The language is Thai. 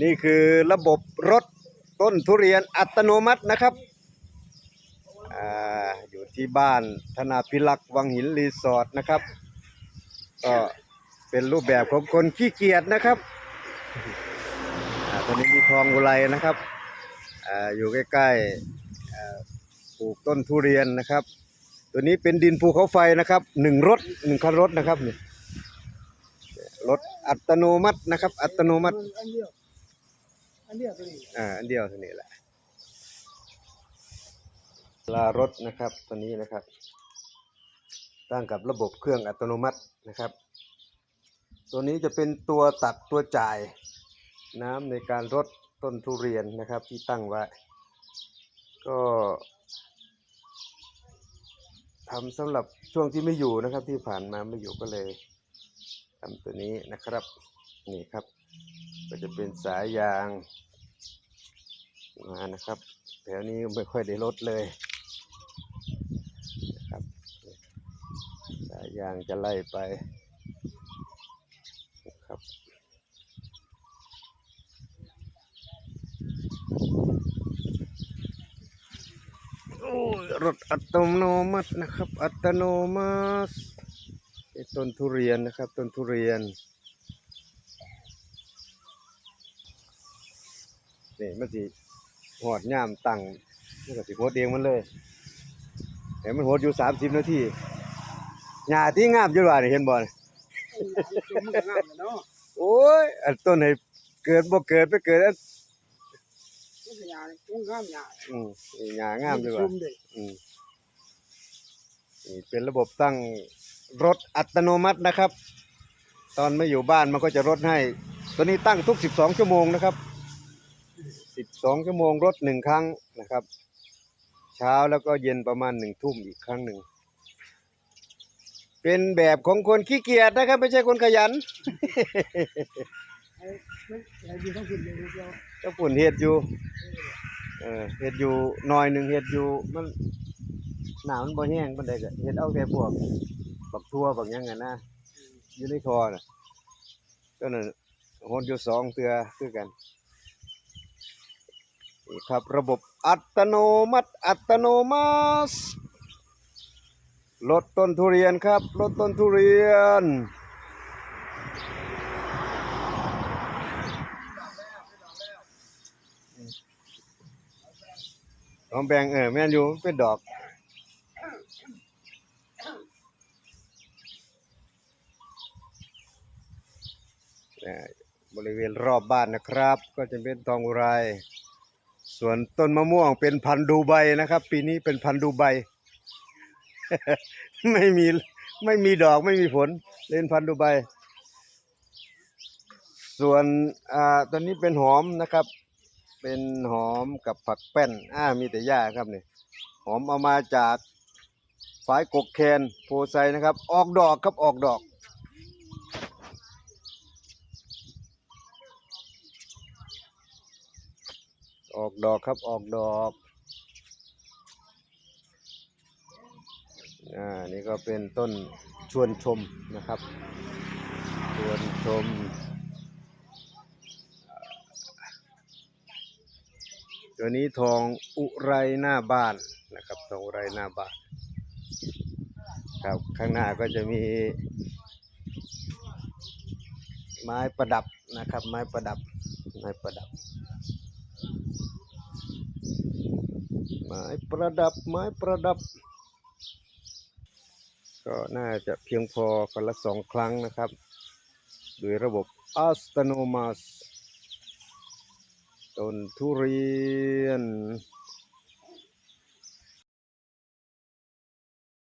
นี่คือระบบรถต้นทุเรียนอัตโนมัตินะครับอ่าอยู่ที่บ้านธนาพิลักษ์วังหินรีสอร์ทนะครับ ก็เป็นรูปแบบของคนขี้เกียจนะครับอ่าตอนนี้มีทองอุไรนะครับอ่าอยู่ใกล้ๆปลูกต้นทุเรียนนะครับ ตัวนี้เป็นดินภูเขาไฟนะครับหนึ่งรถหนึ่งคันรถนะครับนี่รถอัตโนมัตินะครับ อัตโนมัติ อันเดียวเดียวตัวนี้อ่าอันเดียวเท่านี้แหละลารถนะครับตัวนี้นะครับตั้งกับระบบเครื่องอัตโนมัตินะครับ ตัวนี้จะเป็นตัวตัดตัวจ่ายน้ำในการรดต้นทุเรียนนะครับที่ตั้งไว้ ก็ทำสำหรับช่วงที่ไม่อยู่นะครับที่ผ่านมาไม่อยู่ก็เลยทำตัวนี้นะครับนี่ครับ ก็จะเป็นสายยางมานะครับ แถวนี้ไม่ค่อยได้ลดเลยนะครับสายยางจะไล่ไปนะครับโอ้รถอัตโนมัตินะครับ อัตโนมัติต้นทุเรียนนะครับ ต้นทุเรียน นี่มันสิหอดย่ามตั้งมันก็สิโหดเองมันเลยแต่มันโหดอยู่สามสิบนาทีหญ้าที่งามอยู่ว่านี่เห็นบ่นี่ชมมันก็งามเลยเนาะโอ้ยอันต้นให้เกิดบ่เกิดไปเกิดอันมันก็ยามันงามยาอืมนี่หญ้างามอยู่ชว่ามเด้อืมนี่เป็นระบบตั้งรถอัตโนมัตินะครับ ตอนไม่อยู่บ้านมันก็จะรถให้ ตัวนี้ตั้งทุก 12 ชั่วโมงนะครับ 12 ชั่วโมงรถหนึ่งครั้งนะครับ เช้าแล้วก็เย็นประมาณหนึ่งทุ่มอีกครั้งหนึ่ง เป็นแบบของคนขี้เกียจนะครับ ไม่ใช่คนขยันไอ้มันไอ้ดีต้องกินเลยเดียวก็ปุ่นเฮ็ดอยู่เออเฮ็ดอยู่หน่อยหนึ่งเฮ็ดอยู่มันหนามันบ่แห้งปานใดก็เฮ็ดเอาแต่พวกบักทั่วบักหยังไงนะอยู่ในคอน่ะก็นั่นโหดอยู่สองเตือคือกัน นี่ครับระบบอัตโนมัติ อัตโนมัติลดต้นทุเรียนครับลดต้นทุเรียนหอมแบงเออแม่นอยู่เป็นดอกบริเวณรอบบ้านนะครับ ก็จะเป็นตองอุไร ส่วนต้นมะม่วงเป็นพันธุ์ดูใบนะครับ ปีนี้เป็นพันธุ์ดูใบ ไม่มีไม่มีดอกไม่มีผลเล่นพันธุ์ดูใบ ส่วนอ่าตอนนี้เป็นหอมนะครับ เป็นหอมกับผักแป้นอ่ามีแต่หญ้าครับนี่หอมเอามาจากฝายกกแคนโพไซนะครับ ออกดอกครับออกดอก ออกดอกครับออกดอกอ่านี่ก็เป็นต้นชวนชมนะครับ ชวนชมตัวนี้ทองอุไรหน้าบ้านนะครับทองอุไรหน้าบ้านครับข้างหน้าก็จะมี ไม้ประดับนะครับ ไม้ประดับไม้ประดับ ไม้ประดับไม้ประดับ ก็น่าจะเพียงพอกันละสองครั้งนะครับ โดยระบบอัตโนมัสต้นทุเรียน